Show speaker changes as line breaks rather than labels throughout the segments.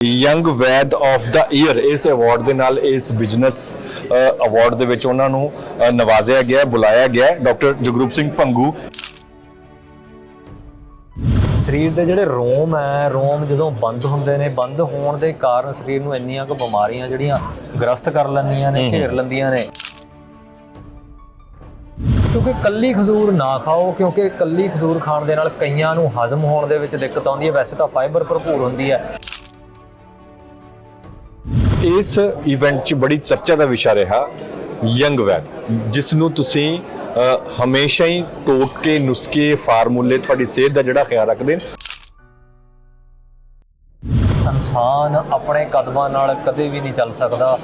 Young vaid of the year ਇਸ award ਦੇ ਨਾਲ ਇਸ ਬਿਜ਼ਨਸ ਅਵਾਰਡ ਦੇ ਵਿੱਚ ਉਹਨਾਂ ਨੂੰ ਨਵਾਜ਼ਿਆ ਗਿਆ ਬੁਲਾਇਆ ਗਿਆ ਡਾਕਟਰ ਜਗਰੂਪ ਸਿੰਘ ਭੰਗੂ।
ਸਰੀਰ ਦੇ ਜਿਹੜੇ ਰੋਮ ਹੈ ਰੋਮ ਜਦੋਂ ਬੰਦ ਹੁੰਦੇ ਨੇ ਬੰਦ ਹੋਣ ਦੇ ਕਾਰਨ ਸਰੀਰ ਨੂੰ ਇੰਨੀਆਂ ਕੁ ਬਿਮਾਰੀਆਂ ਜਿਹੜੀਆਂ ਗ੍ਰਸਤ ਕਰ ਲੈਂਦੀਆਂ ਨੇ ਘੇਰ ਲੈਂਦੀਆਂ ਨੇ। ਕਿਉਂਕਿ ਕੱਲੀ ਖਜੂਰ ਨਾ ਖਾਓ ਕਿਉਂਕਿ ਕੱਲੀ ਖਜੂਰ ਖਾਣ ਦੇ ਨਾਲ ਕਈਆਂ ਨੂੰ ਹਜ਼ਮ ਹੋਣ ਦੇ ਵਿੱਚ ਦਿੱਕਤ ਆਉਂਦੀ ਹੈ। ਵੈਸੇ ਤਾਂ ਫਾਈਬਰ ਭਰਪੂਰ ਹੁੰਦੀ ਹੈ।
ਇਸ ਇਵੈਂਟ 'ਚ ਬੜੀ ਚਰਚਾ ਦਾ ਵਿਸ਼ਾ ਰਿਹਾ ਯੰਗ ਵੈਦ ਜਿਸ ਨੂੰ ਤੁਸੀਂ ਹਮੇਸ਼ਾ ਹੀ ਟੋਟਕੇ ਨੁਸਖੇ ਫਾਰਮੂਲੇ ਤੁਹਾਡੀ ਸਿਹਤ ਦਾ ਜਿਹੜਾ ਖਿਆਲ ਰੱਖਦੇ
ਇਨਸਾਨ ਆਪਣੇ ਕਦਮਾਂ ਨਾਲ ਕਦੇ ਵੀ ਨਹੀਂ ਚੱਲ ਸਕਦਾ।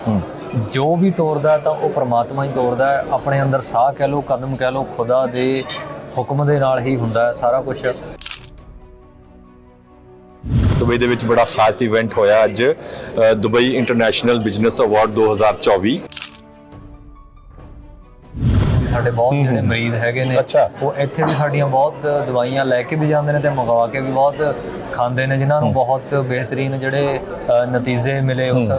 ਜੋ ਵੀ ਤੋਰਦਾ ਤਾਂ ਉਹ ਪ੍ਰਮਾਤਮਾ ਹੀ ਤੋਰਦਾ ਹੈ। ਆਪਣੇ ਅੰਦਰ ਸਾਹ ਕਹਿ ਲਓ ਕਦਮ ਕਹਿ ਲਓ ਖੁਦਾ ਦੇ ਹੁਕਮ ਦੇ ਨਾਲ ਹੀ ਹੁੰਦਾ ਸਾਰਾ ਕੁਝ
ਦੁਬਈ ਦੇ ਵਿੱਚ ਬੜਾ ਖਾਸ ਇਵੈਂਟ ਹੋਇਆ ਅੱਜ ਦੁਬਈ ਇੰਟਰਨੈਸ਼ਨਲ ਬਿਜ਼ਨਸ ਅਵਾਰਡ 2024
ਸਾਡੇ ਬਹੁਤ ਜਿਹੜੇ ਮਰੀਜ਼ ਹੈਗੇ ਨੇ। ਉਹ ਇੱਥੇ ਵੀ ਸਾਡੀਆਂ ਬਹੁਤ ਦਵਾਈਆਂ ਲੈ ਕੇ ਵੀ ਜਾਂਦੇ ਨੇ ਤੇ ਮੰਗਵਾ ਕੇ ਵੀ ਬਹੁਤ ਖਾਂਦੇ ਨੇ ਜਿਨ੍ਹਾਂ ਨੂੰ ਬਹੁਤ ਬਿਹਤਰੀਨ ਜਿਹੜੇ ਨਤੀਜੇ ਮਿਲੇ ਉਸ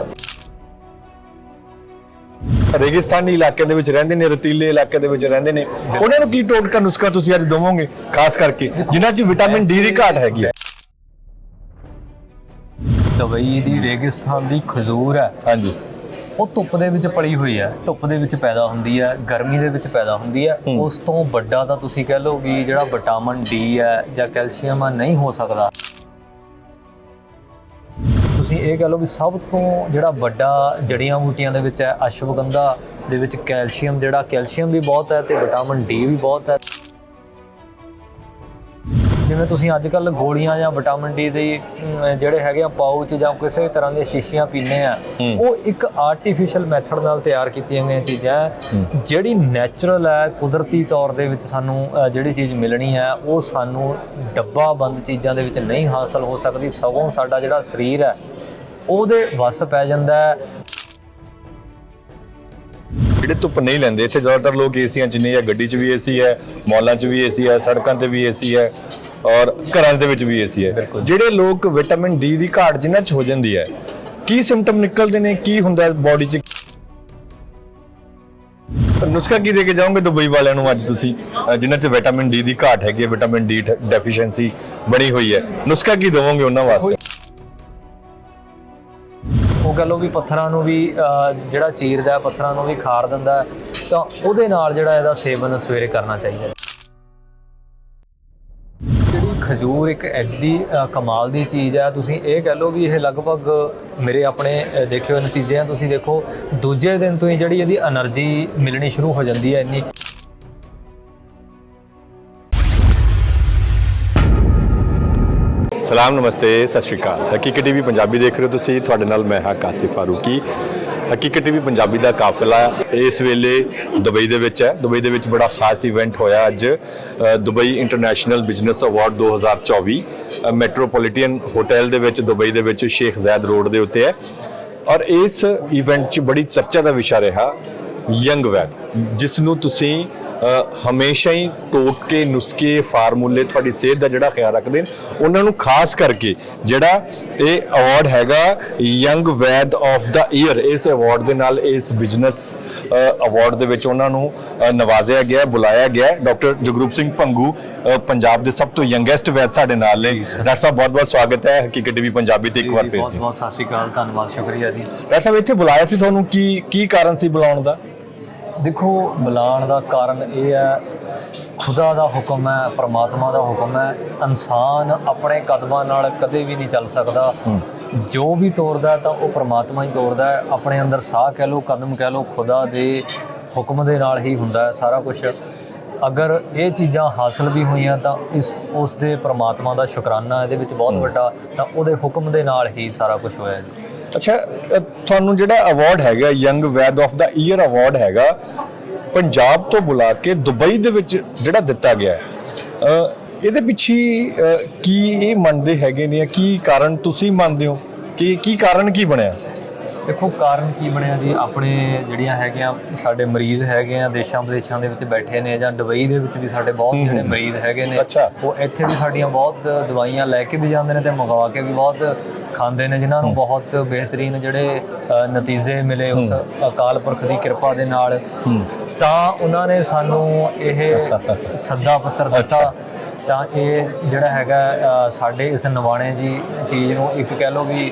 ਰੇਗਿਸਤਾਨੀ ਇਲਾਕੇ ਦੇ ਵਿੱਚ ਰਹਿੰਦੇ ਨੇ ਰਤੀਲੇ ਇਲਾਕੇ ਦੇ ਵਿੱਚ ਰਹਿੰਦੇ ਨੇ। ਉਹਨਾਂ ਨੂੰ ਕੀ ਟੋਟਕਾ ਨੁਸਖਾ ਤੁਸੀਂ ਅੱਜ ਦਵੋਗੇ ਖਾਸ ਕਰਕੇ ਜਿਨ੍ਹਾਂ 'ਚ ਵਿਟਾਮਿਨ ਡੀ ਦੀ ਘਾਟ ਹੈਗੀ ਹੈ?
ਦੁਬਈ ਦੀ ਰੇਗਿਸਤਾਨ ਦੀ ਖਜੂਰ ਹੈ।
ਹਾਂਜੀ।
ਉਹ ਧੁੱਪ ਦੇ ਵਿੱਚ ਪਲੀ ਹੋਈ ਹੈ। ਧੁੱਪ ਦੇ ਵਿੱਚ ਪੈਦਾ ਹੁੰਦੀ ਹੈ ਗਰਮੀ ਦੇ ਵਿੱਚ ਪੈਦਾ ਹੁੰਦੀ ਹੈ। ਉਸ ਤੋਂ ਵੱਡਾ ਤਾਂ ਤੁਸੀਂ ਕਹਿ ਲਓ ਵੀ ਜਿਹੜਾ ਵਿਟਾਮਿਨ ਡੀ ਹੈ ਜਾਂ ਕੈਲਸ਼ੀਅਮ ਆ ਨਹੀਂ ਹੋ ਸਕਦਾ। ਤੁਸੀਂ ਇਹ ਕਹਿ ਲਓ ਵੀ ਸਭ ਤੋਂ ਜਿਹੜਾ ਵੱਡਾ ਜੜੀਆਂ ਬੂਟੀਆਂ ਦੇ ਵਿੱਚ ਹੈ ਅਸ਼ਵਗੰਧਾ ਦੇ ਵਿੱਚ ਕੈਲਸ਼ੀਅਮ ਜਿਹੜਾ ਕੈਲਸ਼ੀਅਮ ਵੀ ਬਹੁਤ ਹੈ ਤੇ ਵਿਟਾਮਿਨ ਡੀ ਵੀ ਬਹੁਤ ਹੈ। ਜਿਵੇਂ ਤੁਸੀਂ ਅੱਜ ਕੱਲ ਗੋਲੀਆਂ ਜਾਂ ਵਿਟਾਮਿਨ ਡੀ ਦੇ ਜਿਹੜੇ ਹੈਗੇ ਆ ਪਾਊਚ ਜਾਂ ਕਿਸੇ ਵੀ ਤਰ੍ਹਾਂ ਦੀਆਂ ਸ਼ੀਸ਼ੀਆਂ ਪੀਂਦੇ ਆ ਉਹ ਇੱਕ ਆਰਟੀਫੀਸ਼ੀਅਲ ਮੈਥਡ ਨਾਲ ਤਿਆਰ ਕੀਤੀਆਂ ਗਈਆਂ ਚੀਜ਼ਾਂ। ਜਿਹੜੀ ਨੈਚੁਰਲ ਹੈ ਕੁਦਰਤੀ ਤੌਰ ਦੇ ਵਿੱਚ ਸਾਨੂੰ ਜਿਹੜੀ ਚੀਜ਼ ਮਿਲਣੀ ਹੈ ਉਹ ਸਾਨੂੰ ਡੱਬਾ ਬੰਦ ਚੀਜ਼ਾਂ ਦੇ ਵਿੱਚ ਨਹੀਂ ਹਾਸਲ ਹੋ ਸਕਦੀ ਸਗੋਂ ਸਾਡਾ ਜਿਹੜਾ ਸਰੀਰ ਹੈ ਉਹਦੇ ਵੱਸ ਪੈ ਜਾਂਦਾ ਹੈ
ਜਿਹੜੇ ਧੁੱਪ ਨਹੀਂ ਲੈਂਦੇ ਇੱਥੇ ਜ਼ਿਆਦਾਤਰ ਲੋਕ ਏਸੀਆਂ 'ਚ ਨੇ ਜਾਂ ਗੱਡੀ 'ਚ ਵੀ ਏਸੀ ਹੈ ਮਾਲਾਂ 'ਚ ਵੀ ਏਸੀ ਹੈ ਸੜਕਾਂ ਤੇ ਵੀ ਏਸੀ ਹੈ ਔਰ ਘਰਾਂ ਦੇ ਵਿੱਚ ਵੀ ਏਸੀ ਹੈ। ਜਿਹੜੇ ਲੋਕ ਵਿਟਾਮਿਨ ਡੀ ਦੀ ਘਾਟ ਜਿਨ੍ਹਾਂ 'ਚ ਹੋ ਜਾਂਦੀ ਹੈ ਕੀ ਸਿੰਪਟਮ ਨਿਕਲਦੇ ਨੇ ਕੀ ਹੁੰਦਾ ਬਾਡੀ 'ਚ? ਨੁਸਖਾ ਕੀ ਦੇ ਕੇ ਜਾਓਗੇ ਦੁਬਈ ਵਾਲਿਆਂ ਨੂੰ ਅੱਜ ਤੁਸੀਂ? ਜਿਨ੍ਹਾਂ 'ਚ ਵਿਟਾਮਿਨ ਡੀ ਦੀ ਘਾਟ ਹੈਗੀ ਹੈ ਵਿਟਾਮਿਨ ਡੀ ਡੈਫੀਸ਼ੀਐਂਸੀ ਬਣੀ ਹੋਈ ਹੈ। ਨੁਸਖਾ ਕੀ ਦਵੋਗੇ ਉਹਨਾਂ ਵਾਸਤੇ?
ਕਹ ਲਓ ਵੀ ਪੱਥਰਾਂ ਨੂੰ ਵੀ ਜਿਹੜਾ ਚੀਰਦਾ, ਪੱਥਰਾਂ ਨੂੰ ਵੀ ਖਾਰ ਦਿੰਦਾ, ਤਾਂ ਉਹਦੇ ਨਾਲ ਜਿਹੜਾ ਇਹਦਾ ਸੇਵਨ ਸਵੇਰੇ ਕਰਨਾ ਚਾਹੀਦਾ ਜਿਹੜੀ ਖਜੂਰ ਇੱਕ ਐਡੀ ਕਮਾਲ ਦੀ ਚੀਜ਼ ਹੈ, ਤੁਸੀਂ ਇਹ ਕਹਿ ਲਓ ਵੀ ਇਹ ਲਗਭਗ ਮੇਰੇ ਆਪਣੇ ਦੇਖਿਓ ਨਤੀਜੇ ਆ ਤੁਸੀਂ ਦੇਖੋ, ਦੂਜੇ ਦਿਨ ਤੋਂ ਹੀ ਜਿਹੜੀ ਇਹਦੀ એનર્ਜੀ ਮਿਲਣੀ ਸ਼ੁਰੂ ਹੋ ਜਾਂਦੀ ਹੈ ਇੰਨੀ।
ਸਲਾਮ ਨਮਸਤੇ ਸਤਿ ਸ਼੍ਰੀ ਅਕਾਲ। ਹਕੀਕਤ ਟੀਵੀ ਪੰਜਾਬੀ ਦੇਖ ਰਹੇ ਹੋ ਤੁਸੀਂ। ਤੁਹਾਡੇ ਨਾਲ ਮੈਂ ਹਾਂ ਕਾਸਿਫ ਫਾਰੂਕੀ। ਹਕੀਕਤ ਟੀਵੀ ਪੰਜਾਬੀ ਦਾ ਕਾਫਲਾ ਇਸ ਵੇਲੇ ਦੁਬਈ ਦੇ ਵਿੱਚ ਹੈ। ਦੁਬਈ ਦੇ ਵਿੱਚ ਬੜਾ ਖਾਸ ਇਵੈਂਟ ਹੋਇਆ ਅੱਜ ਦੁਬਈ ਇੰਟਰਨੈਸ਼ਨਲ ਬਿਜ਼ਨਸ ਅਵਾਰਡ 2024 ਅ, ਮੈਟਰੋਪੋਲੀਟਨ ਹੋਟਲ ਦੇ ਵਿੱਚ ਦੁਬਈ ਦੇ ਵਿੱਚ ਸ਼ੇਖ ਜ਼ੈਦ ਰੋਡ ਦੇ ਉੱਤੇ ਹੈ। ਔਰ ਇਸ ਇਵੈਂਟ 'ਚ ਬੜੀ ਚਰਚਾ ਦਾ ਵਿਸ਼ਾ ਰਿਹਾ ਯੰਗ ਵੈਬ ਜਿਸ ਨੂੰ ਤੁਸੀਂ ਹਮੇਸ਼ਾ ਹੀ ਟੋਟਕੇ ਨੁਸਖੇ ਫਾਰਮੂਲੇ ਤੁਹਾਡੀ ਸਿਹਤ ਦਾ ਜਿਹੜਾ ਖਿਆਲ ਰੱਖਦੇ ਨੇ ਉਹਨਾਂ ਨੂੰ ਖਾਸ ਕਰਕੇ ਜਿਹੜਾ ਇਹ ਅਵਾਰਡ ਹੈਗਾ young vaid of the year ਇਸ ਅਵਾਰਡ ਦੇ ਨਾਲ ਇਸ ਬਿਜ਼ਨਸ ਅਵਾਰਡ ਦੇ ਵਿੱਚ ਉਹਨਾਂ ਨੂੰ ਨਵਾਜ਼ਿਆ ਗਿਆ ਬੁਲਾਇਆ ਗਿਆ। ਡਾਕਟਰ ਜਗਰੂਪ ਸਿੰਘ ਭੰਗੂ ਪੰਜਾਬ ਦੇ ਸਭ ਤੋਂ ਯੰਗੈਸਟ ਵੈਦ ਸਾਡੇ ਨਾਲ ਨੇ। ਡਾਕਟਰ ਸਾਹਿਬ ਬਹੁਤ ਬਹੁਤ ਸਵਾਗਤ ਹੈ। ਹਕੀਕਤ ਟੀਵੀ ਪੰਜਾਬੀ ਤੇ ਇੱਕ ਵਾਰ ਫਿਰ।
ਬਹੁਤ ਬਹੁਤ ਸਤਿ ਸ਼੍ਰੀ ਅਕਾਲ ਧੰਨਵਾਦ ਸ਼ੁਕਰੀਆ ਜੀ।
ਡਾਕਟਰ ਸਾਹਿਬ ਇੱਥੇ ਬੁਲਾਇਆ ਸੀ ਤੁਹਾਨੂੰ ਕੀ ਕੀ ਕਾਰਨ ਸੀ ਬੁਲਾਉਣ ਦਾ?
ਦੇਖੋ ਬੁਲਾਉਣ ਦਾ ਕਾਰਨ ਇਹ ਹੈ ਖੁਦਾ ਦਾ ਹੁਕਮ ਹੈ ਪ੍ਰਮਾਤਮਾ ਦਾ ਹੁਕਮ ਹੈ ਇਨਸਾਨ ਆਪਣੇ ਕਦਮਾਂ ਨਾਲ ਕਦੇ ਵੀ ਨਹੀਂ ਚੱਲ ਸਕਦਾ। ਜੋ ਵੀ ਤੋਰਦਾ ਤਾਂ ਉਹ ਪ੍ਰਮਾਤਮਾ ਹੀ ਤੋਰਦਾ ਹੈ। ਆਪਣੇ ਅੰਦਰ ਸਾਹ ਕਹਿ ਲਓ ਕਦਮ ਕਹਿ ਲਓ ਖੁਦਾ ਦੇ ਹੁਕਮ ਦੇ ਨਾਲ ਹੀ ਹੁੰਦਾ ਹੈ ਸਾਰਾ ਕੁਝ ਅਗਰ ਇਹ ਚੀਜ਼ਾਂ ਹਾਸਲ ਵੀ ਹੋਈਆਂ ਤਾਂ ਇਸ ਉਸ ਦੇ ਪ੍ਰਮਾਤਮਾ ਦਾ ਸ਼ੁਕਰਾਨਾ ਇਹਦੇ ਵਿੱਚ ਬਹੁਤ ਵੱਡਾ ਤਾਂ ਉਹਦੇ ਹੁਕਮ ਦੇ ਨਾਲ ਹੀ ਸਾਰਾ ਕੁਝ ਹੋਇਆ ਜੀ।
ਅੱਛਾ ਤੁਹਾਨੂੰ ਜਿਹੜਾ ਅਵਾਰਡ ਹੈਗਾ ਯੰਗ ਵੈਦ ਆਫ ਦਾ ਈਅਰ ਅਵਾਰਡ ਹੈਗਾ, ਪੰਜਾਬ ਤੋਂ ਬੁਲਾ ਕੇ ਦੁਬਈ ਦੇ ਵਿੱਚ ਜਿਹੜਾ ਦਿੱਤਾ ਗਿਆ ਹੈ ਇਹਦੇ ਪਿੱਛੇ ਕੀ ਇਹ ਮੰਨਦੇ ਹੈਗੇ ਨੇ ਕੀ ਕਾਰਨ ਤੁਸੀਂ ਮੰਨਦੇ ਹੋ? ਕਿ, ਕੀ ਕਾਰਨ ਕੀ ਬਣਿਆ?
ਦੇਖੋ ਕਾਰਨ ਕੀ ਬਣਿਆ ਜੀ? ਆਪਣੇ ਜਿਹੜੀਆਂ ਹੈਗੀਆਂ ਸਾਡੇ ਮਰੀਜ਼ ਹੈਗੇ ਆ ਦੇਸ਼ਾਂ ਵਿਦੇਸ਼ਾਂ ਦੇ ਵਿੱਚ ਬੈਠੇ ਨੇ ਜਾਂ ਦੁਬਈ ਦੇ ਵਿੱਚ ਵੀ ਸਾਡੇ ਬਹੁਤ ਜਿਹੜੇ ਮਰੀਜ਼ ਹੈਗੇ ਨੇ
ਅੱਛਾ।
ਉਹ ਇੱਥੇ ਵੀ ਸਾਡੀਆਂ ਬਹੁਤ ਦਵਾਈਆਂ ਲੈ ਕੇ ਵੀ ਜਾਂਦੇ ਨੇ ਤੇ ਮੰਗਵਾ ਕੇ ਵੀ ਬਹੁਤ ਖਾਂਦੇ ਨੇ ਜਿਨ੍ਹਾਂ ਨੂੰ ਬਹੁਤ ਬਿਹਤਰੀਨ ਜਿਹੜੇ ਨਤੀਜੇ ਮਿਲੇ ਉਸ ਅਕਾਲ ਪੁਰਖ ਦੀ ਕਿਰਪਾ ਦੇ ਨਾਲ। ਤਾਂ ਉਹਨਾਂ ਨੇ ਸਾਨੂੰ ਇਹ ਸੱਦਾ ਪੱਤਰ ਦਿੱਤਾ। ਤਾਂ ਇਹ ਜਿਹੜਾ ਹੈਗਾ ਸਾਡੇ ਇਸ ਨਵਾਣੇ ਜੀ ਚੀਜ਼ ਨੂੰ ਇੱਕ ਕਹਿ ਲਓ ਵੀ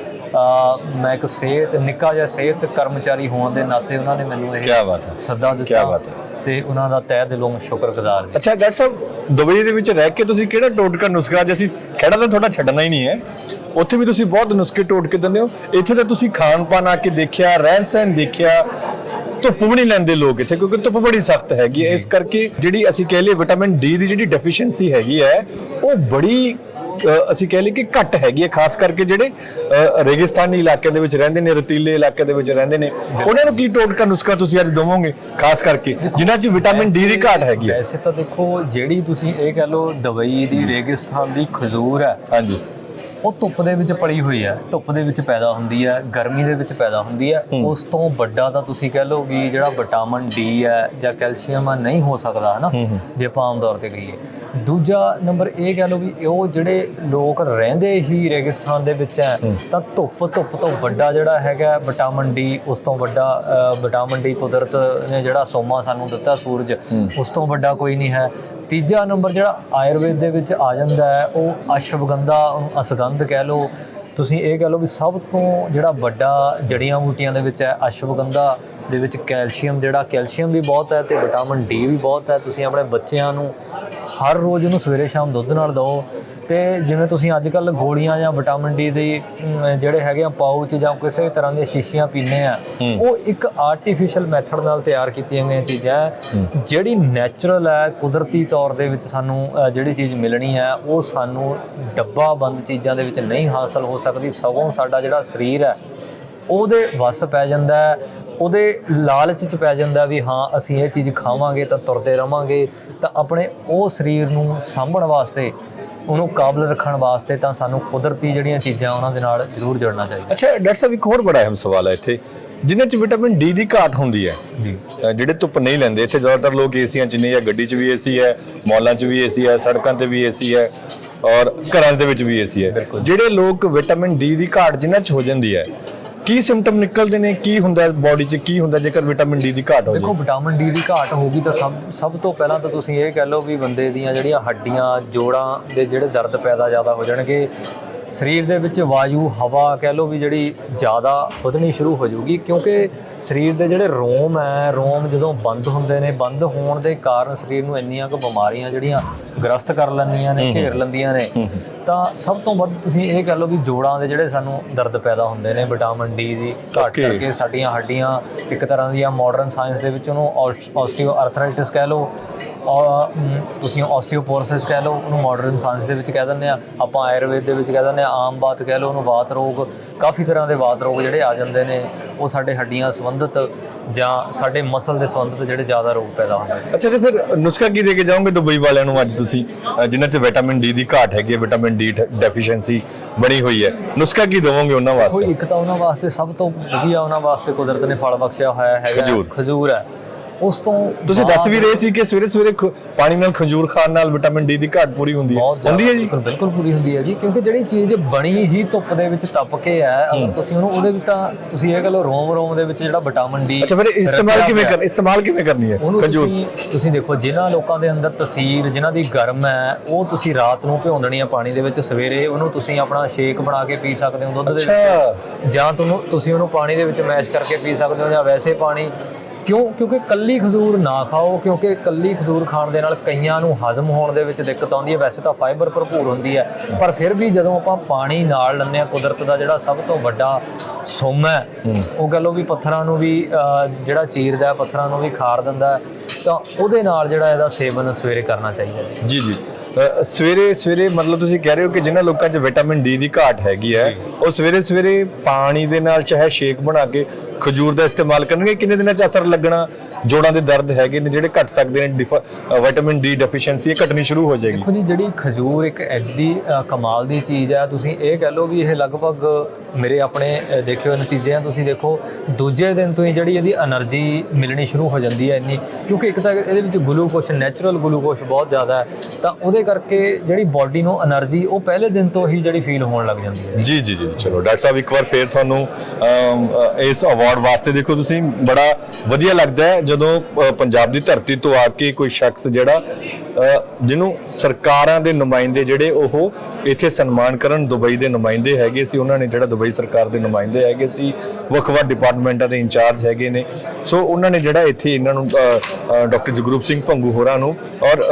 ਮੈਂ ਇੱਕ ਸਿਹਤ ਨਿੱਕਾ ਜਿਹਾ ਸਿਹਤ ਕਰਮਚਾਰੀ ਹੋਣ ਦੇ ਨਾਤੇ ਉਹਨਾਂ ਨੇ ਮੈਨੂੰ ਇਹ
ਕਿਆ ਬਾਤ ਹੈ।
ਸੱਦਾ ਦਿੱਤਾ
ਕਿਆ ਬਾਤ ਹੈ।
ਤੇ ਉਹਨਾਂ ਦਾ ਤਹਿ ਦਿਲੋਂ ਸ਼ੁਕਰਗੁਜ਼ਾਰ ਜੀ
ਅੱਛਾ ਡਾਕਟਰ ਸਾਹਿਬ ਦੁਬਈ ਦੇ ਵਿੱਚ ਰਹਿ ਕੇ ਤੁਸੀਂ ਕਿਹੜਾ ਟੋਟਕਾ ਨੁਸਖਾ ਅੱਜ ਅਸੀਂ ਖੜਾ ਤਾਂ ਤੁਹਾਡਾ ਛੱਡਣਾ ਹੀ ਨਹੀਂ ਹੈ ਉੱਥੇ ਵੀ ਤੁਸੀਂ ਬਹੁਤ ਨੁਸਖੇ ਟੋਟਕੇ ਦਿੰਦੇ ਹੋ ਇੱਥੇ ਤਾਂ ਤੁਸੀਂ ਖਾਣ ਪਾਣ ਆ ਕੇ ਦੇਖਿਆ ਰਹਿਣ ਸਹਿਣ ਦੇਖਿਆ ਧੁੱਪ ਵੀ ਨਹੀਂ ਲੈਂਦੇ ਲੋਕ ਇੱਥੇ ਕਿਉਂਕਿ ਧੁੱਪ ਬੜੀ ਸਖਤ ਹੈਗੀ ਹੈ ਇਸ ਕਰਕੇ ਜਿਹੜੀ ਅਸੀਂ ਕਹਿ ਲਈਏ ਵਿਟਾਮਿਨ ਡੀ ਦੀ ਜਿਹੜੀ ਡੈਫੀਸ਼ੀਐਂਸੀ ਹੈਗੀ ਹੈ ਉਹ ਬੜੀ ਅਸੀਂ ਕਹਿ ਲਈਏ ਕਿ ਘੱਟ ਹੈਗੀ ਹੈ ਖਾਸ ਕਰਕੇ ਜਿਹੜੇ ਰੇਗਿਸਤਾਨੀ ਇਲਾਕਿਆਂ ਦੇ ਵਿੱਚ ਰਹਿੰਦੇ ਨੇ ਰਤੀਲੇ ਇਲਾਕੇ ਦੇ ਵਿੱਚ ਰਹਿੰਦੇ ਨੇ। ਉਹਨਾਂ ਨੂੰ ਕੀ ਟੋਟਕਾ ਨੁਸਖਾ ਤੁਸੀਂ ਅੱਜ ਦਵੋਗੇ ਖਾਸ ਕਰਕੇ ਜਿਨ੍ਹਾਂ 'ਚ ਵਿਟਾਮਿਨ ਡੀ ਦੀ ਘਾਟ ਹੈਗੀ ਹੈ?
ਵੈਸੇ ਤਾਂ ਦੇਖੋ ਜਿਹੜੀ ਤੁਸੀਂ ਇਹ ਕਹਿ ਲਓ ਦਵਾਈ ਦੀ ਰੇਗਿਸਤਾਨ ਦੀ ਖਜੂਰ ਹੈ
ਹਾਂਜੀ।
ਉਹ ਧੁੱਪ ਦੇ ਵਿੱਚ ਪਲੀ ਹੋਈ ਹੈ ਧੁੱਪ ਦੇ ਵਿੱਚ ਪੈਦਾ ਹੁੰਦੀ ਹੈ ਗਰਮੀ ਦੇ ਵਿੱਚ ਪੈਦਾ ਹੁੰਦੀ ਹੈ। ਉਸ ਤੋਂ ਵੱਡਾ ਤਾਂ ਤੁਸੀਂ ਕਹਿ ਲਓ ਵੀ ਜਿਹੜਾ ਵਿਟਾਮਿਨ ਡੀ ਹੈ ਜਾਂ ਕੈਲਸ਼ੀਅਮ ਆ ਨਹੀਂ ਹੋ ਸਕਦਾ ਹੈ ਨਾ ਜੇ ਆਪਾਂ ਆਮ ਤੌਰ ਤੇ ਕਹੀਏ। ਦੂਜਾ ਨੰਬਰ ਇਹ ਕਹਿ ਲਓ ਵੀ ਉਹ ਜਿਹੜੇ ਲੋਕ ਰਹਿੰਦੇ ਹੀ ਰੇਗਿਸਤਾਨ ਦੇ ਵਿੱਚ ਹੈ ਤਾਂ ਧੁੱਪ ਧੁੱਪ ਤੋਂ ਵੱਡਾ ਜਿਹੜਾ ਹੈਗਾ ਵਿਟਾਮਿਨ ਡੀ ਉਸ ਤੋਂ ਵੱਡਾ ਵਿਟਾਮਿਨ ਡੀ ਕੁਦਰਤ ਨੇ ਜਿਹੜਾ ਸੋਮਾ ਸਾਨੂੰ ਦਿੱਤਾ ਸੂਰਜ ਉਸ ਤੋਂ ਵੱਡਾ ਕੋਈ ਨਹੀਂ ਹੈ। ਤੀਜਾ ਨੰਬਰ ਜਿਹੜਾ ਆਯੁਰਵੇਦ ਦੇ ਵਿੱਚ ਆ ਜਾਂਦਾ ਹੈ, ਉਹ ਅਸ਼ਵਗੰਧਾ ਅਸਗੰਧ ਕਹਿ ਲਓ। ਤੁਸੀਂ ਇਹ ਕਹਿ ਲਓ ਵੀ ਸਭ ਤੋਂ ਜਿਹੜਾ ਵੱਡਾ ਜੜੀਆਂ ਬੂਟੀਆਂ ਦੇ ਵਿੱਚ ਹੈ, ਅਸ਼ਵਗੰਧਾ ਦੇ ਵਿੱਚ ਕੈਲਸ਼ੀਅਮ ਜਿਹੜਾ, ਕੈਲਸ਼ੀਅਮ ਵੀ ਬਹੁਤ ਹੈ ਤੇ ਵਿਟਾਮਿਨ ਡੀ ਵੀ ਬਹੁਤ ਹੈ। ਤੁਸੀਂ ਆਪਣੇ ਬੱਚਿਆਂ ਨੂੰ ਹਰ ਰੋਜ਼ ਉਹਨੂੰ ਸਵੇਰੇ ਸ਼ਾਮ ਦੁੱਧ ਨਾਲ ਦਿਓ। ਤੇ ਜਿਵੇਂ ਤੁਸੀਂ ਅੱਜ ਕੱਲ ਗੋਲੀਆਂ ਜਾਂ ਵਿਟਾਮਿਨ ਡੀ ਦੇ ਜਿਹੜੇ ਹੈਗੇ ਆ ਪਾਊਚ ਜਾਂ ਕਿਸੇ ਵੀ ਤਰ੍ਹਾਂ ਦੀਆਂ ਸ਼ੀਸ਼ੀਆਂ ਪੀਂਦੇ ਆ ਉਹ ਇੱਕ ਆਰਟੀਫੀਸ਼ੀਅਲ ਮੈਥਡ ਨਾਲ ਤਿਆਰ ਕੀਤੀਆਂ ਗਈਆਂ ਚੀਜ਼ਾਂ। ਜਿਹੜੀ ਨੈਚੁਰਲ ਹੈ ਕੁਦਰਤੀ ਤੌਰ ਦੇ ਵਿੱਚ ਸਾਨੂੰ ਜਿਹੜੀ ਚੀਜ਼ ਮਿਲਣੀ ਹੈ ਉਹ ਸਾਨੂੰ ਡੱਬਾ ਬੰਦ ਚੀਜ਼ਾਂ ਦੇ ਵਿੱਚ ਨਹੀਂ ਹਾਸਲ ਹੋ ਸਕਦੀ। ਸਗੋਂ ਸਾਡਾ ਜਿਹੜਾ ਸਰੀਰ ਹੈ ਉਹਦੇ ਵੱਸ ਪੈ ਜਾਂਦਾ ਹੈ ਉਹਦੇ ਲਾਲਚ ਚ ਪੈ ਜਾਂਦਾ ਵੀ ਹਾਂ ਅਸੀਂ ਇਹ ਚੀਜ਼ ਖਾਵਾਂਗੇ ਤਾਂ ਤੁਰਦੇ ਰਵਾਂਗੇ। ਤਾਂ ਆਪਣੇ ਉਹ ਸਰੀਰ ਨੂੰ ਸਾਂਭਣ ਵਾਸਤੇ ਉਹਨੂੰ ਕਾਬਲ ਰੱਖਣ ਵਾਸਤੇ ਤਾਂ ਸਾਨੂੰ ਕੁਦਰਤੀ ਜਿਹੜੀਆਂ ਚੀਜ਼ਾਂ ਉਹਨਾਂ ਦੇ ਨਾਲ ਜ਼ਰੂਰ ਜੁੜਨਾ ਚਾਹੀਦਾ।
ਅੱਛਾ ਡਾਕਟਰ ਸਾਹਿਬ ਇੱਕ ਹੋਰ ਬੜਾ ਅਹਿਮ ਸਵਾਲ ਹੈ ਇੱਥੇ ਜਿਨ੍ਹਾਂ 'ਚ ਵਿਟਾਮਿਨ ਡੀ ਦੀ ਘਾਟ ਹੁੰਦੀ ਹੈ
ਜੀ।
ਜਿਹੜੇ ਧੁੱਪ ਨਹੀਂ ਲੈਂਦੇ ਇੱਥੇ ਜ਼ਿਆਦਾਤਰ ਲੋਕ ਏਸੀਆਂ 'ਚ ਨੇ ਜਾਂ ਗੱਡੀ 'ਚ ਵੀ ਏਸੀ ਹੈ ਮਾਲਾਂ 'ਚ ਵੀ ਏਸੀ ਹੈ ਸੜਕਾਂ ਤੇ ਵੀ ਏਸੀ ਹੈ ਔਰ ਘਰਾਂ ਦੇ ਵਿੱਚ ਵੀ ਏਸੀ ਹੈ। ਜਿਹੜੇ ਲੋਕ ਵਿਟਾਮਿਨ ਡੀ ਦੀ ਘਾਟ ਜਿਨ੍ਹਾਂ 'ਚ ਹੋ ਜਾਂਦੀ ਹੈ ਕੀ ਸਿੰਪਟਮ ਨਿਕਲਦੇ ਨੇ? ਕੀ ਹੁੰਦਾ ਬਾਡੀ 'ਚ? ਕੀ ਹੁੰਦਾ ਜੇਕਰ ਵਿਟਾਮਿਨ ਡੀ ਦੀ ਘਾਟ ਹੋ
ਦੇਖੋ
ਜਾਵੇ
ਵਿਟਾਮਿਨ ਡੀ ਦੀ ਘਾਟ ਹੋਗੀ ਤਾਂ ਸਭ ਸਭ ਤੋਂ ਪਹਿਲਾਂ ਤਾਂ ਤੁਸੀਂ ਇਹ ਕਹਿ ਲਓ ਵੀ ਬੰਦੇ ਦੀਆਂ ਜਿਹੜੀਆਂ ਹੱਡੀਆਂ ਜੋੜਾਂ ਦੇ ਜਿਹੜੇ ਦਰਦ ਪੈਦਾ ਜ਼ਿਆਦਾ ਹੋ ਜਾਣਗੇ ਸਰੀਰ ਦੇ ਵਿੱਚ ਵਾਯੂ ਹਵਾ ਕਹਿ ਲਓ ਵੀ ਜਿਹੜੀ ਜ਼ਿਆਦਾ ਵਧਣੀ ਸ਼ੁਰੂ ਹੋ ਜਾਊਗੀ ਕਿਉਂਕਿ ਸਰੀਰ ਦੇ ਜਿਹੜੇ ਰੋਮ ਹੈ ਰੋਮ ਜਦੋਂ ਬੰਦ ਹੁੰਦੇ ਨੇ ਬੰਦ ਹੋਣ ਦੇ ਕਾਰਨ ਸਰੀਰ ਨੂੰ ਇੰਨੀਆਂ ਕੁ ਬਿਮਾਰੀਆਂ ਜਿਹੜੀਆਂ ਗ੍ਰਸਤ ਕਰ ਲੈਂਦੀਆਂ ਨੇ ਘੇਰ ਲੈਂਦੀਆਂ ਨੇ ਤਾਂ ਸਭ ਤੋਂ ਵੱਧ ਤੁਸੀਂ ਇਹ ਕਹਿ ਲਓ ਵੀ ਜੋੜਾਂ ਦੇ ਜਿਹੜੇ ਸਾਨੂੰ ਦਰਦ ਪੈਦਾ ਹੁੰਦੇ ਨੇ ਵਿਟਾਮਿਨ ਡੀ ਦੀ ਘਾਟ. ਕਰਕੇ ਸਾਡੀਆਂ ਹੱਡੀਆਂ ਇੱਕ ਤਰ੍ਹਾਂ ਦੀਆਂ ਮਾਡਰਨ ਸਾਇੰਸ ਦੇ ਵਿੱਚ ਉਹਨੂੰ ਆਸਟੀਓ ਆਰਥਰਾਈਟਿਸ ਕਹਿ ਲਓ ਤੁਸੀਂ ਆਸਟੀਓਪੋਰੋਸਿਸ ਕਹਿ ਲਓ ਉਹਨੂੰ ਮਾਡਰਨ ਸਾਇੰਸ ਦੇ ਵਿੱਚ ਕਹਿ ਦਿੰਦੇ ਆ ਆਪਾਂ ਆਯੁਰਵੇਦ ਦੇ ਵਿੱਚ ਕਹਿ ਦਿੰਦੇ ਆ ਆਮ ਬਾਤ ਕਹਿ ਲਓ ਉਹਨੂੰ ਵਾਤ ਰੋਗ ਕਾਫੀ ਤਰ੍ਹਾਂ ਦੇ ਵਾਤ ਰੋਗ ਜਿਹੜੇ ਆ ਜਾਂਦੇ ਨੇ ਉਹ ਸਾਡੇ ਹੱਡੀਆਂ ਸੰਬੰਧਿਤ ਜਾਂ ਸਾਡੇ ਮਸਲ ਦੇ ਸੰਬੰਧਿਤ ਜਿਹੜੇ ਜ਼ਿਆਦਾ ਰੋਗ ਪੈਦਾ ਹੁੰਦੇ
ਅੱਛਾ ਤੇ ਫਿਰ ਨੁਸਖਾ ਕੀ ਦੇ ਕੇ ਜਾਓਗੇ ਦੁਬਈ ਵਾਲਿਆਂ ਨੂੰ ਅੱਜ ਤੁਸੀਂ? ਜਿਨ੍ਹਾਂ 'ਚ ਵਿਟਾਮਿਨ ਡੀ ਦੀ ਘਾਟ ਹੈਗੀ ਹੈ ਵਿਟਾਮਿਨ ਡੀ ਡੈਫੀਸ਼ੀਐਂਸੀ ਬਣੀ ਹੋਈ ਹੈ। ਨੁਸਖਾ ਕੀ ਦਵੋਗੇ ਉਹਨਾਂ
ਕੋਈ
ਵਾਸਤੇ?
ਇੱਕ ਤਾਂ ਉਹਨਾਂ ਵਾਸਤੇ ਸਭ ਤੋਂ ਵਧੀਆ ਉਹਨਾਂ ਵਾਸਤੇ ਕੁਦਰਤ ਨੇ ਫਲ ਬਖਸ਼ਿਆ ਹੋਇਆ ਹੈਗਾ।
ਖਜੂਰ
ਹੈ। ਉਸ ਤੋਂ
ਤੁਸੀਂ ਦੱਸ ਵੀ ਰਹੇ ਸੀ ਕਿ ਸਵੇਰੇ ਸਵੇਰੇ ਪਾਣੀ ਨਾਲ ਖੰਜੂਰ ਖਾਣ ਨਾਲ ਵਿਟਾਮਿਨ ਡੀ ਦੀ ਘਾਟ ਪੂਰੀ ਹੁੰਦੀ ਹੈ। ਹੁੰਦੀ ਹੈ ਜੀ?
ਬਿਲਕੁਲ ਪੂਰੀ ਹੁੰਦੀ ਹੈ ਜੀ ਕਿਉਂਕਿ ਜਿਹੜੀ ਚੀਜ਼ ਬਣੀ ਹੀ ਧੁੱਪ ਦੇ ਵਿੱਚ ਤਪ ਕੇ ਹੈ ਅਗਰ ਤੁਸੀਂ ਉਹਨੂੰ ਉਹਦੇ ਵਿੱਚ ਤਾਂ ਤੁਸੀਂ ਇਹ ਕਹ ਰੋਮ ਰੋਮ ਦੇ ਵਿੱਚ ਜਿਹੜਾ ਵਿਟਾਮਿਨ ਡੀ
ਅੱਛਾ ਫਿਰ ਇਸਤੇਮਾਲ ਕਿਵੇਂ ਕਰ ਇਸਤੇਮਾਲ ਕਿਵੇਂ ਕਰਨੀ ਹੈ ਖੰਜੂਰ?
ਤੁਸੀਂ ਦੇਖੋ ਜਿਨ੍ਹਾਂ ਲੋਕਾਂ ਦੇ ਅੰਦਰ ਤਸੀਰ ਜਿਨ੍ਹਾਂ ਦੀ ਗਰਮ ਹੈ ਉਹ ਤੁਸੀਂ ਰਾਤ ਨੂੰ ਭਿਉਂ ਦੇਣੀ ਆ ਪਾਣੀ ਦੇ ਵਿੱਚ ਸਵੇਰੇ ਉਹਨੂੰ ਤੁਸੀਂ ਆਪਣਾ ਸ਼ੇਕ ਬਣਾ ਕੇ ਪੀ ਸਕਦੇ ਹੋ ਦੁੱਧ ਦੇ ਵਿੱਚ ਜਾਂ ਤੁਹਾਨੂੰ ਤੁਸੀਂ ਉਹਨੂੰ ਪਾਣੀ ਦੇ ਵਿੱਚ ਮੈਸ਼ ਕਰਕੇ ਪੀ ਸਕਦੇ ਹੋ ਜਾਂ ਵੈਸੇ ਪਾਣੀ ਕਿਉਂ? ਕਿਉਂਕਿ ਕੱਲੀ ਖਜੂਰ ਨਾ ਖਾਓ ਕਿਉਂਕਿ ਕੱਲੀ ਖਜੂਰ ਖਾਣ ਦੇ ਨਾਲ ਕਈਆਂ ਨੂੰ ਹਜ਼ਮ ਹੋਣ ਦੇ ਵਿੱਚ ਦਿੱਕਤ ਆਉਂਦੀ ਹੈ। ਵੈਸੇ ਤਾਂ ਫਾਈਬਰ ਭਰਪੂਰ ਹੁੰਦੀ ਹੈ ਪਰ ਫਿਰ ਵੀ ਜਦੋਂ ਆਪਾਂ ਪਾਣੀ ਨਾਲ ਲੈਂਦੇ ਹਾਂ ਕੁਦਰਤ ਦਾ ਜਿਹੜਾ ਸਭ ਤੋਂ ਵੱਡਾ ਸੁੰਮ ਹੈ ਉਹ ਲਓ ਵੀ ਪੱਥਰਾਂ ਨੂੰ ਵੀ ਜਿਹੜਾ ਚੀਰਦਾ ਪੱਥਰਾਂ ਨੂੰ ਵੀ ਖਾਰ ਦਿੰਦਾ ਤਾਂ ਉਹਦੇ ਨਾਲ ਜਿਹੜਾ ਇਹਦਾ ਸੇਵਨ ਸਵੇਰੇ ਕਰਨਾ ਚਾਹੀਦਾ
ਜੀ ਜੀ। ਸਵੇਰੇ ਸਵੇਰੇ ਮਤਲਬ ਤੁਸੀਂ ਕਹਿ ਰਹੇ ਹੋ ਕਿ ਜਿਨ੍ਹਾਂ ਲੋਕਾਂ 'ਚ ਵਿਟਾਮਿਨ ਡੀ ਦੀ ਘਾਟ ਹੈਗੀ ਹੈ ਉਹ ਸਵੇਰੇ ਸਵੇਰੇ ਪਾਣੀ ਦੇ ਨਾਲ ਚਾਹੇ ਸ਼ੇਕ ਬਣਾ ਕੇ ਖਜੂਰ ਦਾ ਇਸਤੇਮਾਲ ਕਰਨਗੇ? ਕਿੰਨੇ ਦਿਨਾਂ 'ਚ ਅਸਰ ਲੱਗਣਾ? ਜੋੜਾਂ ਦੇ ਦਰਦ ਹੈਗੇ ਨੇ ਜਿਹੜੇ ਘਟ ਸਕਦੇ ਨੇ ਵਿਟਾਮਿਨ ਡੀ ਡੈਫੀਸ਼ੀਐਂਸੀ ਇਹ ਘਟਣੀ ਸ਼ੁਰੂ ਹੋ ਜਾਏਗੀ।
ਦੇਖੋ ਜੀ ਜਿਹੜੀ ਖਜੂਰ ਇੱਕ ਐਡੀ ਕਮਾਲ ਦੀ ਚੀਜ਼ ਆ ਤੁਸੀਂ ਇਹ ਕਹਿ ਲਓ ਵੀ ਇਹ ਲਗਭਗ ਮੇਰੇ ਆਪਣੇ ਦੇਖਿਓ ਨਤੀਜੇ ਆ ਤੁਸੀਂ ਦੇਖੋ ਦੂਜੇ ਦਿਨ ਤੋਂ ਹੀ ਜਿਹੜੀ ਇਹਦੀ એનર્ਜੀ ਮਿਲਣੀ ਸ਼ੁਰੂ ਹੋ ਜਾਂਦੀ ਹੈ ਇੰਨੀ। ਕਿਉਂਕਿ ਇੱਕ ਤਾਂ ਇਹਦੇ ਵਿੱਚ ਗਲੂਕੋਜ਼ ਨੈਚੁਰਲ ਗਲੂਕੋਜ਼ ਬਹੁਤ ਜ਼ਿਆਦਾ ਹੈ ਤਾਂ ਉਹਦੇ ਕਰਕੇ ਜਿਹੜੀ ਬਾਡੀ ਨੂੰ એનર્ਜੀ ਉਹ ਪਹਿਲੇ ਦਿਨ ਤੋਂ ਹੀ ਜਿਹੜੀ ਫੀਲ ਹੋਣ ਲੱਗ ਜਾਂਦੀ ਹੈ।
ਜੀ ਜੀ ਜੀ, ਚਲੋ, ਡਾਕਟਰ ਸਾਹਿਬ, ਇੱਕ ਵਾਰ ਫੇਰ ਤੁਹਾਨੂੰ ਇਸ ਅਵਾਰਡ ਵਾਸਤੇ ਦੇਖੋ ਤੁਸੀਂ, ਬੜਾ ਵਧੀਆ ਲੱਗਦਾ ਹੈ ਜਦੋਂ ਪੰਜਾਬ ਦੀ ਧਰਤੀ ਤੋਂ ਆ ਕੇ ਕੋਈ ਸ਼ਖਸ ਜਿਹੜਾ ਜਿਹਨੂੰ ਸਰਕਾਰਾਂ ਦੇ ਨੁਮਾਇੰਦੇ ਜਿਹੜੇ ਉਹ ਇੱਥੇ ਸਨਮਾਨ ਕਰਨ ਦੁਬਈ ਦੇ ਨੁਮਾਇੰਦੇ ਹੈਗੇ ਸੀ, ਉਹਨਾਂ ਨੇ ਜਿਹੜਾ ਦੁਬਈ ਸਰਕਾਰ ਦੇ ਨੁਮਾਇੰਦੇ ਹੈਗੇ ਸੀ, ਵੱਖ-ਵੱਖ ਡਿਪਾਰਟਮੈਂਟਾਂ ਦੇ ਇੰਚਾਰਜ ਹੈਗੇ ਨੇ। ਸੋ ਉਹਨਾਂ ਨੇ ਜਿਹੜਾ ਇੱਥੇ ਇਹਨਾਂ ਨੂੰ ਡਾਕਟਰ ਜਗਰੂਪ ਸਿੰਘ ਭੰਗੂ ਹੋਰਾਂ ਨੂੰ ਔਰ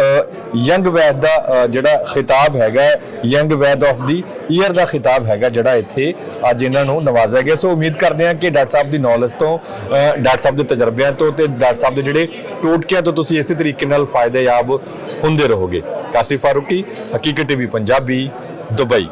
ਯੰਗ ਵੈਦ ਦਾ ਜਿਹੜਾ ਖਿਤਾਬ ਹੈਗਾ ਯੰਗ ਵੈਦ ਆਫ ਦੀ ਈਅਰ ਦਾ ਖਿਤਾਬ ਹੈਗਾ ਜਿਹੜਾ ਇੱਥੇ ਅੱਜ ਇਹਨਾਂ ਨੂੰ ਨਵਾਜ਼ਿਆ ਗਿਆ। ਸੋ ਉਮੀਦ ਕਰਦੇ ਹਾਂ ਕਿ ਡਾਕਟਰ ਸਾਹਿਬ ਦੀ ਨੌਲੇਜ ਤੋਂ ਡਾਕਟਰ ਸਾਹਿਬ ਦੇ ਤਜਰਬਿਆਂ ਤੋਂ ਤੇ ਡਾਕਟਰ ਸਾਹਿਬ ਦੇ ਜਿਹੜੇ ਟੋਟਕਿਆਂ ਤੋਂ ਤੁਸੀਂ ਇਸੇ ਤਰੀਕੇ ਨਾਲ ਫਾਇਦੇਯਾਬ ਹੁੰਦੇ ਰਹੋਗੇ। ਕਾਸਿਫ ਫਾਰੂਕੀ ਹਕੀਕਤ ਟੀਵੀ ਪੰਜਾਬੀ ਦੁਬਈ।